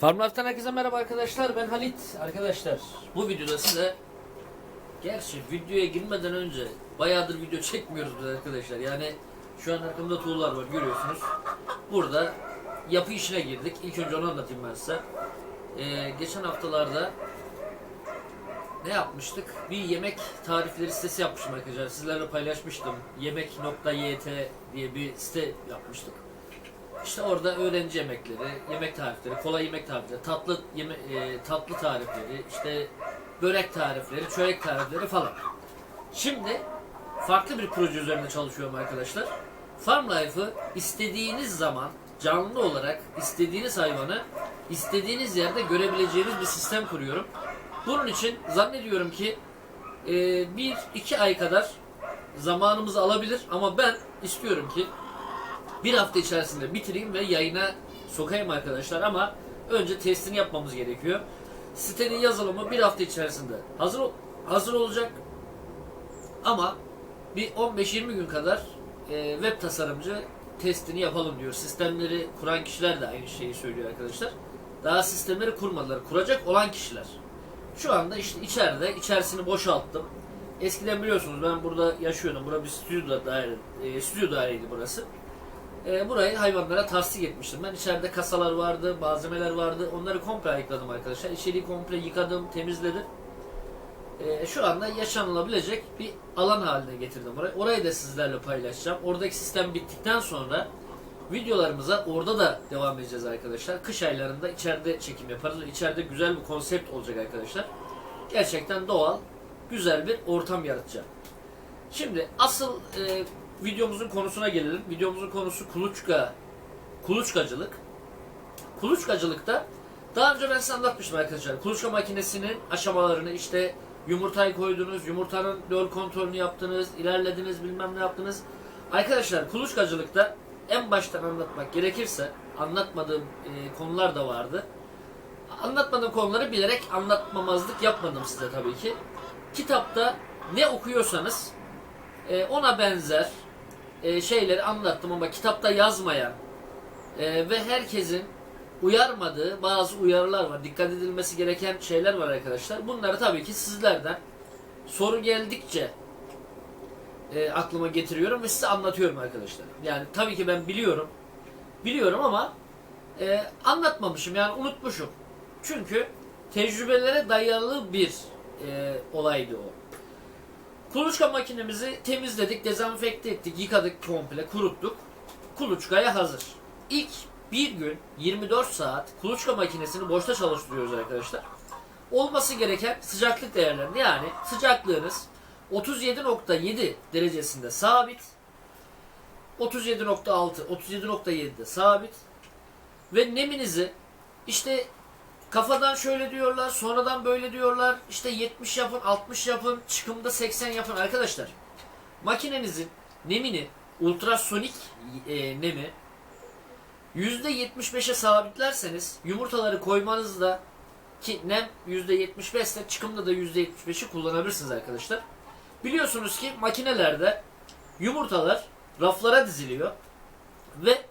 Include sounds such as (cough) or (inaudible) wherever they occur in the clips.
Farmlife'tan herkese merhaba arkadaşlar. Ben Halit. Arkadaşlar bu videoda size gerçi videoya girmeden önce bayağıdır video (laughs) çekmiyoruz biz arkadaşlar. Yani şu an arkamda tuğlar var görüyorsunuz. Burada yapı işine girdik. İlk önce onu anlatayım ben size. Ee, geçen haftalarda ne yapmıştık? Bir yemek tarifleri sitesi yapmıştım arkadaşlar. Sizlerle paylaşmıştım. Yemek.yt diye bir site yapmıştık. İşte orada öğrenci yemekleri, yemek tarifleri, kolay yemek tarifleri, tatlı yeme e, tatlı tarifleri, işte börek tarifleri, çörek tarifleri falan. Şimdi farklı bir proje üzerinde çalışıyorum arkadaşlar. Farm Life'ı istediğiniz zaman canlı olarak istediğiniz hayvanı istediğiniz yerde görebileceğiniz bir sistem kuruyorum. Bunun için zannediyorum ki e, bir iki ay kadar zamanımızı alabilir ama ben istiyorum ki bir hafta içerisinde bitireyim ve yayına sokayım arkadaşlar ama önce testini yapmamız gerekiyor. Sitenin yazılımı bir hafta içerisinde hazır hazır olacak ama bir 15-20 gün kadar e, web tasarımcı testini yapalım diyor. Sistemleri kuran kişiler de aynı şeyi söylüyor arkadaşlar. Daha sistemleri kurmadılar. Kuracak olan kişiler. Şu anda işte içeride, içerisini boşalttım. Eskiden biliyorsunuz ben burada yaşıyordum. Burada bir stüdyo daire, e, stüdyo daireydi burası. E, burayı hayvanlara tasdik etmiştim. Ben içeride kasalar vardı, malzemeler vardı. Onları komple ayıkladım arkadaşlar. İçeriği komple yıkadım, temizledim. E, şu anda yaşanılabilecek bir alan haline getirdim orayı. Orayı da sizlerle paylaşacağım. Oradaki sistem bittikten sonra videolarımıza orada da devam edeceğiz arkadaşlar. Kış aylarında içeride çekim yaparız. İçeride güzel bir konsept olacak arkadaşlar. Gerçekten doğal, güzel bir ortam yaratacağım. Şimdi asıl e, videomuzun konusuna gelelim. Videomuzun konusu kuluçka, kuluçkacılık. Kuluçkacılıkta daha önce ben size anlatmıştım arkadaşlar. Kuluçka makinesinin aşamalarını işte yumurtayı koydunuz, yumurtanın döl kontrolünü yaptınız, ilerlediniz, bilmem ne yaptınız. Arkadaşlar kuluçkacılıkta en baştan anlatmak gerekirse anlatmadığım e, konular da vardı. Anlatmadığım konuları bilerek anlatmamazlık yapmadım size tabii ki. Kitapta ne okuyorsanız e, ona benzer e, şeyleri anlattım ama kitapta yazmayan e, ve herkesin uyarmadığı bazı uyarılar var. Dikkat edilmesi gereken şeyler var arkadaşlar. Bunları tabii ki sizlerden soru geldikçe e, aklıma getiriyorum ve size anlatıyorum arkadaşlar. Yani tabii ki ben biliyorum. Biliyorum ama e, anlatmamışım yani unutmuşum. Çünkü tecrübelere dayalı bir e, olaydı o. Kuluçka makinemizi temizledik, dezenfekte ettik, yıkadık komple, kuruttuk. Kuluçkaya hazır. İlk bir gün 24 saat kuluçka makinesini boşta çalıştırıyoruz arkadaşlar. Olması gereken sıcaklık değerlerini yani sıcaklığınız 37.7 derecesinde sabit. 37.6, 37.7'de sabit. Ve neminizi işte kafadan şöyle diyorlar, sonradan böyle diyorlar. İşte 70 yapın, 60 yapın, çıkımda 80 yapın arkadaşlar. Makinenizin nemini, ultrasonik e, nemi %75'e sabitlerseniz yumurtaları koymanızda ki nem %75 ise çıkımda da %75'i kullanabilirsiniz arkadaşlar. Biliyorsunuz ki makinelerde yumurtalar raflara diziliyor ve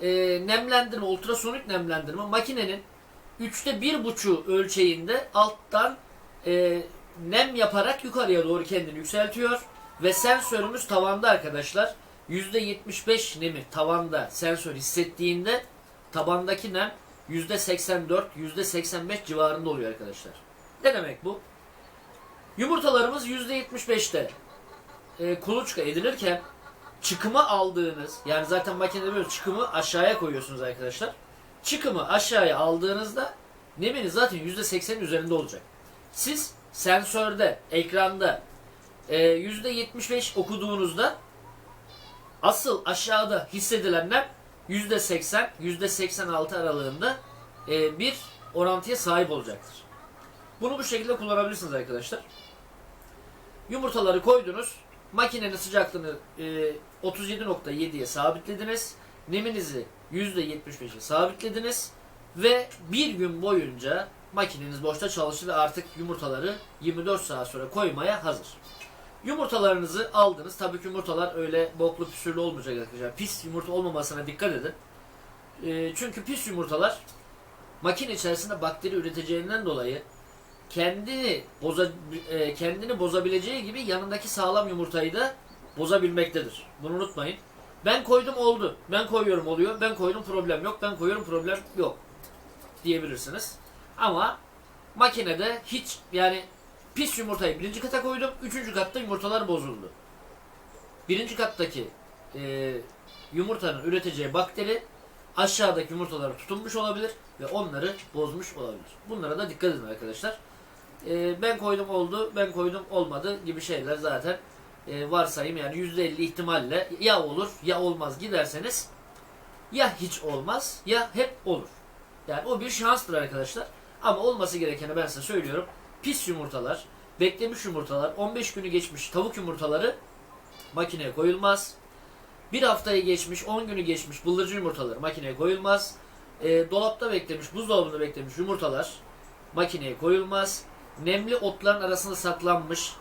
e, nemlendirme, ultrasonik nemlendirme makinenin üçte bir buçu ölçeğinde alttan e, nem yaparak yukarıya doğru kendini yükseltiyor ve sensörümüz tavanda arkadaşlar. %75 nemi tavanda sensör hissettiğinde tabandaki nem %84, %85 civarında oluyor arkadaşlar. Ne demek bu? Yumurtalarımız %75'te e, kuluçka edilirken çıkımı aldığınız yani zaten makinede böyle çıkımı aşağıya koyuyorsunuz arkadaşlar. Çıkımı aşağıya aldığınızda neminiz zaten %80'in üzerinde olacak. Siz sensörde, ekranda e, %75 okuduğunuzda asıl aşağıda hissedilen nem %80, %86 aralığında e, bir orantıya sahip olacaktır. Bunu bu şekilde kullanabilirsiniz arkadaşlar. Yumurtaları koydunuz. Makinenin sıcaklığını e, 37.7'ye sabitlediniz. Neminizi %75'e sabitlediniz. Ve bir gün boyunca makineniz boşta çalıştı ve artık yumurtaları 24 saat sonra koymaya hazır. Yumurtalarınızı aldınız. Tabii ki yumurtalar öyle boklu püsürlü olmayacak arkadaşlar. Pis yumurta olmamasına dikkat edin. E, çünkü pis yumurtalar makine içerisinde bakteri üreteceğinden dolayı kendini boza, e, kendini bozabileceği gibi yanındaki sağlam yumurtayı da bozabilmektedir. Bunu unutmayın. Ben koydum oldu. Ben koyuyorum oluyor. Ben koydum problem yok. Ben koyuyorum problem yok diyebilirsiniz. Ama makinede hiç yani pis yumurtayı birinci kata koydum. Üçüncü katta yumurtalar bozuldu. Birinci kattaki e, yumurtanın üreteceği bakteri aşağıdaki yumurtalara tutunmuş olabilir ve onları bozmuş olabilir. Bunlara da dikkat edin arkadaşlar. E, ben koydum oldu, ben koydum olmadı gibi şeyler zaten e, varsayım yani %50 ihtimalle ya olur ya olmaz giderseniz ya hiç olmaz ya hep olur. Yani o bir şanstır arkadaşlar. Ama olması gerekeni ben size söylüyorum. Pis yumurtalar, beklemiş yumurtalar, 15 günü geçmiş tavuk yumurtaları makineye koyulmaz. Bir haftayı geçmiş, 10 günü geçmiş bıldırcın yumurtaları makineye koyulmaz. E, dolapta beklemiş, buzdolabında beklemiş yumurtalar makineye koyulmaz. Nemli otların arasında saklanmış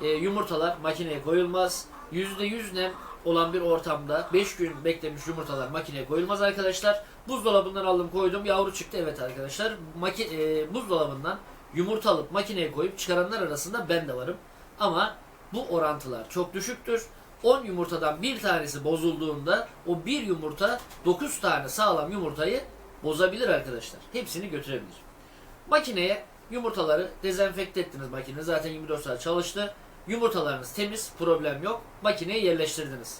e, yumurtalar makineye koyulmaz. %100 nem olan bir ortamda 5 gün beklemiş yumurtalar makineye koyulmaz arkadaşlar. Buzdolabından aldım koydum yavru çıktı evet arkadaşlar. Maki, e, buzdolabından yumurta alıp makineye koyup çıkaranlar arasında ben de varım. Ama bu orantılar çok düşüktür. 10 yumurtadan bir tanesi bozulduğunda o bir yumurta 9 tane sağlam yumurtayı bozabilir arkadaşlar. Hepsini götürebilir. Makineye yumurtaları dezenfekte ettiniz makine. Zaten 24 saat çalıştı. Yumurtalarınız temiz, problem yok. Makineye yerleştirdiniz.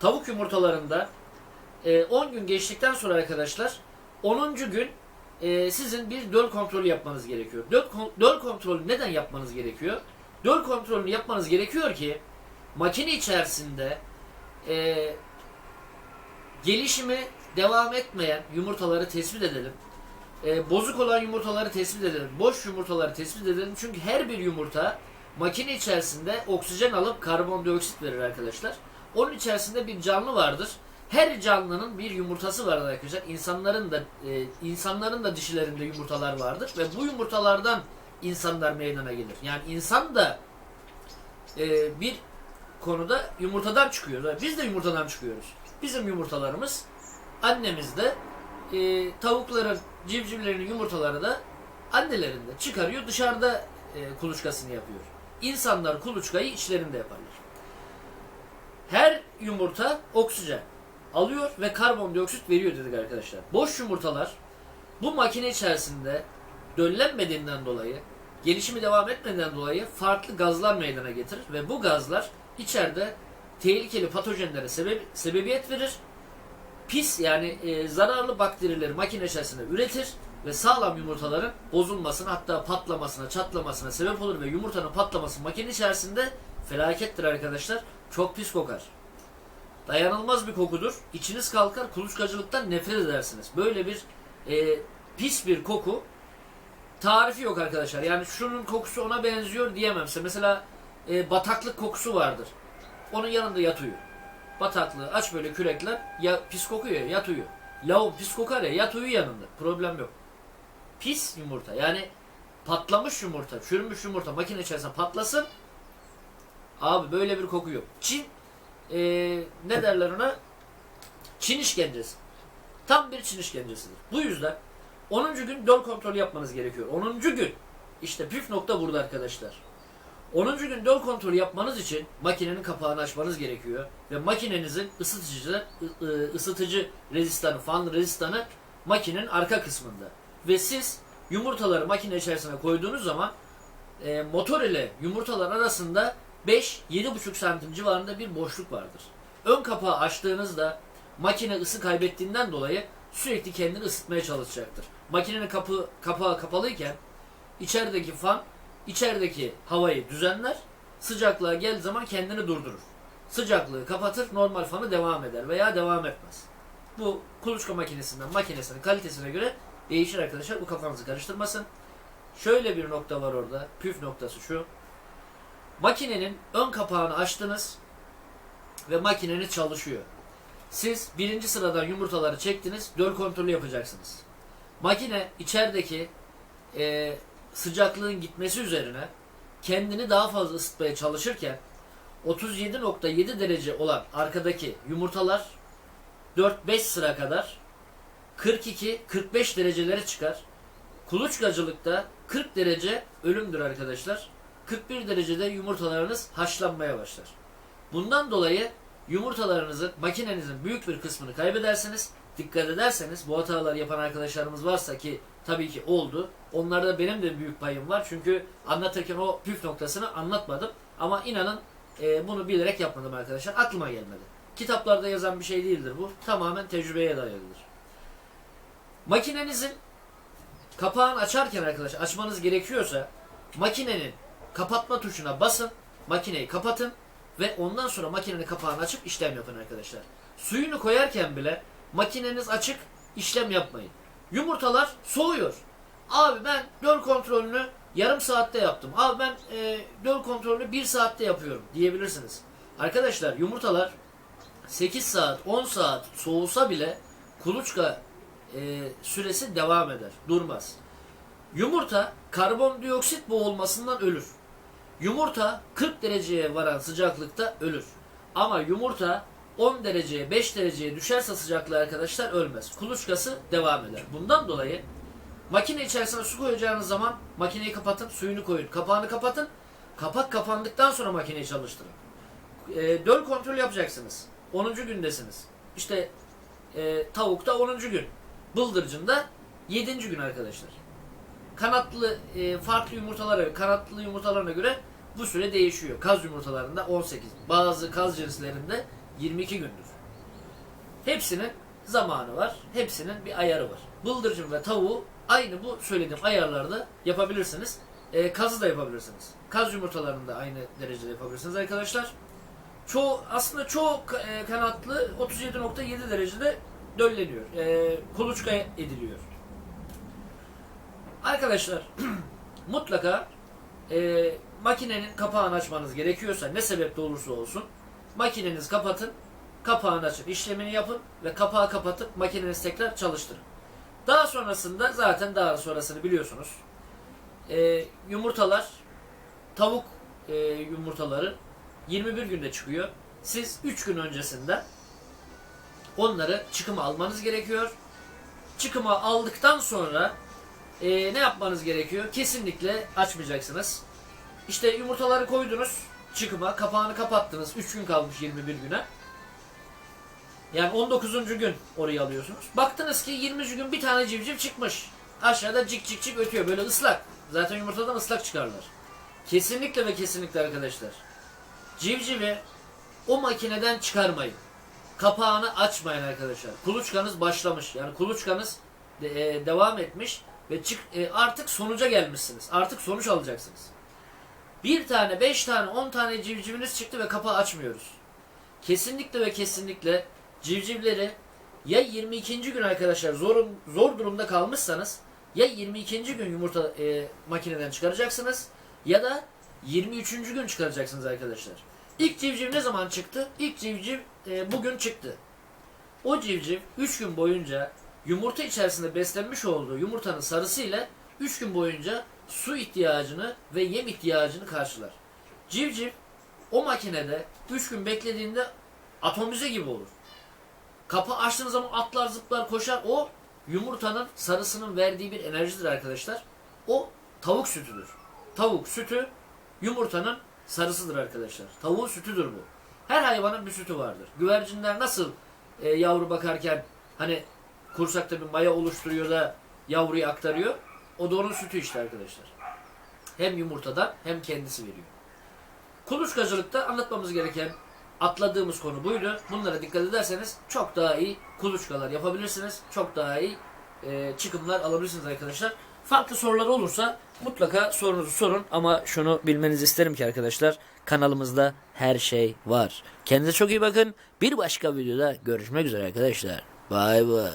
Tavuk yumurtalarında e, 10 gün geçtikten sonra arkadaşlar 10. gün e, sizin bir döl kontrolü yapmanız gerekiyor. Döl, kon- döl kontrolü neden yapmanız gerekiyor? Döl kontrolünü yapmanız gerekiyor ki makine içerisinde e, gelişimi devam etmeyen yumurtaları tespit edelim. E, bozuk olan yumurtaları tespit edelim. Boş yumurtaları tespit edelim. Çünkü her bir yumurta makine içerisinde oksijen alıp karbondioksit verir arkadaşlar. Onun içerisinde bir canlı vardır. Her canlının bir yumurtası vardır arkadaşlar. İnsanların da e, insanların da dişilerinde yumurtalar vardır ve bu yumurtalardan insanlar meydana gelir. Yani insan da e, bir konuda yumurtadan çıkıyor. Biz de yumurtadan çıkıyoruz. Bizim yumurtalarımız annemizde e, tavukların, civcivlerin yumurtaları da annelerinde çıkarıyor. Dışarıda e, kuluçkasını yapıyor. İnsanlar kuluçkayı içlerinde yaparlar. Her yumurta oksijen alıyor ve karbondioksit veriyor dedik arkadaşlar. Boş yumurtalar bu makine içerisinde döllenmediğinden dolayı, gelişimi devam etmediğinden dolayı farklı gazlar meydana getirir ve bu gazlar içeride tehlikeli patojenlere sebep, sebebiyet verir. Pis yani e, zararlı bakterileri makine içerisinde üretir ve sağlam yumurtaların bozulmasına hatta patlamasına, çatlamasına sebep olur ve yumurtanın patlaması makine içerisinde felakettir arkadaşlar. Çok pis kokar. Dayanılmaz bir kokudur. İçiniz kalkar, kuluçkacılıktan nefret edersiniz. Böyle bir e, pis bir koku tarifi yok arkadaşlar. Yani şunun kokusu ona benziyor diyemem size. Mesela e, bataklık kokusu vardır. Onun yanında yat uyu. Bataklığı aç böyle kürekler ya pis kokuyor ya yat uyu. Lavuk pis kokar ya yat uyu yanında. Problem yok. Pis yumurta yani patlamış yumurta, çürümüş yumurta makine içerisinde patlasın. Abi böyle bir koku yok. Çin e, ne derler ona? Çin işkencesi. Tam bir Çin işkencesidir. Bu yüzden 10. gün döl kontrolü yapmanız gerekiyor. 10. gün. İşte püf nokta burada arkadaşlar. 10. gün döl kontrolü yapmanız için makinenin kapağını açmanız gerekiyor. Ve makinenizin ısıtıcı, ısıtıcı rezistanı, fan rezistanı makinenin arka kısmında. Ve siz yumurtaları makine içerisine koyduğunuz zaman e, motor ile yumurtalar arasında 5-7,5 santim civarında bir boşluk vardır. Ön kapağı açtığınızda makine ısı kaybettiğinden dolayı sürekli kendini ısıtmaya çalışacaktır. Makinenin kapı, kapağı kapalıyken içerideki fan içerideki havayı düzenler, sıcaklığa geldiği zaman kendini durdurur. Sıcaklığı kapatır, normal fanı devam eder veya devam etmez. Bu kuluçka makinesinden makinesinin kalitesine göre değişir arkadaşlar. Bu kafanızı karıştırmasın. Şöyle bir nokta var orada. Püf noktası şu. Makinenin ön kapağını açtınız ve makineniz çalışıyor. Siz birinci sıradan yumurtaları çektiniz, döl kontrolü yapacaksınız. Makine içerideki e, sıcaklığın gitmesi üzerine kendini daha fazla ısıtmaya çalışırken 37.7 derece olan arkadaki yumurtalar 4-5 sıra kadar 42-45 derecelere çıkar Kuluçkacılıkta 40 derece ölümdür arkadaşlar. 41 derecede yumurtalarınız haşlanmaya başlar. Bundan dolayı yumurtalarınızın, makinenizin büyük bir kısmını kaybedersiniz. Dikkat ederseniz bu hataları yapan arkadaşlarımız varsa ki tabii ki oldu. Onlarda benim de büyük payım var. Çünkü anlatırken o püf noktasını anlatmadım. Ama inanın e, bunu bilerek yapmadım arkadaşlar. Aklıma gelmedi. Kitaplarda yazan bir şey değildir bu. Tamamen tecrübeye dayalıdır. Makinenizin kapağını açarken arkadaşlar açmanız gerekiyorsa makinenin kapatma tuşuna basın. Makineyi kapatın ve ondan sonra makinenin kapağını açıp işlem yapın arkadaşlar. Suyunu koyarken bile makineniz açık işlem yapmayın. Yumurtalar soğuyor. Abi ben döl kontrolünü yarım saatte yaptım. Abi ben e, döl kontrolünü bir saatte yapıyorum diyebilirsiniz. Arkadaşlar yumurtalar 8 saat 10 saat soğusa bile kuluçka e, süresi devam eder. Durmaz. Yumurta karbondioksit boğulmasından ölür. Yumurta 40 dereceye varan sıcaklıkta ölür. Ama yumurta 10 dereceye 5 dereceye düşerse sıcaklığı arkadaşlar ölmez. Kuluçkası devam eder. Bundan dolayı makine içerisine su koyacağınız zaman makineyi kapatın, suyunu koyun. Kapağını kapatın. Kapak kapandıktan sonra makineyi çalıştırın. E, döl kontrol yapacaksınız. 10. gündesiniz. İşte e, tavukta 10. gün. Bıldırcında 7. gün arkadaşlar. Kanatlı e, farklı yumurtalara, kanatlı yumurtalarına göre bu süre değişiyor. Kaz yumurtalarında 18. Bazı kaz cinslerinde 22 gündür. Hepsinin zamanı var. Hepsinin bir ayarı var. Bıldırcın ve tavuğu aynı bu söylediğim ayarlarda yapabilirsiniz. E, kazı da yapabilirsiniz. Kaz yumurtalarını da aynı derecede yapabilirsiniz arkadaşlar. Çoğu aslında çoğu e, kanatlı 37.7 derecede dölleniyor. E, kuluçka ediliyor. Arkadaşlar (clears throat) mutlaka e, makinenin kapağını açmanız gerekiyorsa ne sebeple olursa olsun makinenizi kapatın, kapağını açın, işlemini yapın ve kapağı kapatıp makinenizi tekrar çalıştırın. Daha sonrasında zaten daha sonrasını biliyorsunuz. E, yumurtalar, tavuk e, yumurtaları 21 günde çıkıyor. Siz 3 gün öncesinden onları çıkıma almanız gerekiyor. Çıkıma aldıktan sonra e, ne yapmanız gerekiyor? Kesinlikle açmayacaksınız. İşte yumurtaları koydunuz çıkıma, kapağını kapattınız. 3 gün kalmış 21 güne. Yani 19. gün orayı alıyorsunuz. Baktınız ki 20. gün bir tane civciv çıkmış. Aşağıda cik cik cik ötüyor. Böyle ıslak. Zaten yumurtadan ıslak çıkarlar. Kesinlikle ve kesinlikle arkadaşlar. Civcivi o makineden çıkarmayın. Kapağını açmayın arkadaşlar. Kuluçkanız başlamış. Yani kuluçkanız de- e, devam etmiş ve çık e, artık sonuca gelmişsiniz. Artık sonuç alacaksınız. Bir tane, beş tane, on tane civciviniz çıktı ve kapağı açmıyoruz. Kesinlikle ve kesinlikle civcivleri ya 22. gün arkadaşlar zor, zor durumda kalmışsanız ya 22. gün yumurta e, makineden çıkaracaksınız ya da 23. gün çıkaracaksınız arkadaşlar. İlk civciv ne zaman çıktı? İlk civciv e, bugün çıktı. O civciv 3 gün boyunca yumurta içerisinde beslenmiş olduğu yumurtanın sarısıyla 3 gün boyunca su ihtiyacını ve yem ihtiyacını karşılar. Civciv o makinede 3 gün beklediğinde atomize gibi olur. Kapı açtığınız zaman atlar zıplar koşar. O yumurtanın sarısının verdiği bir enerjidir arkadaşlar. O tavuk sütüdür. Tavuk sütü yumurtanın sarısıdır arkadaşlar. Tavuğun sütüdür bu. Her hayvanın bir sütü vardır. Güvercinler nasıl e, yavru bakarken hani kursakta bir maya oluşturuyor da yavruyu aktarıyor. O da onun sütü işte arkadaşlar. Hem yumurtadan hem kendisi veriyor. Kuluçkacılıkta anlatmamız gereken atladığımız konu buydu. Bunlara dikkat ederseniz çok daha iyi kuluçkalar yapabilirsiniz. Çok daha iyi e, çıkımlar alabilirsiniz arkadaşlar. Farklı sorular olursa mutlaka sorunuzu sorun ama şunu bilmenizi isterim ki arkadaşlar kanalımızda her şey var. Kendinize çok iyi bakın. Bir başka videoda görüşmek üzere arkadaşlar. Bay bay.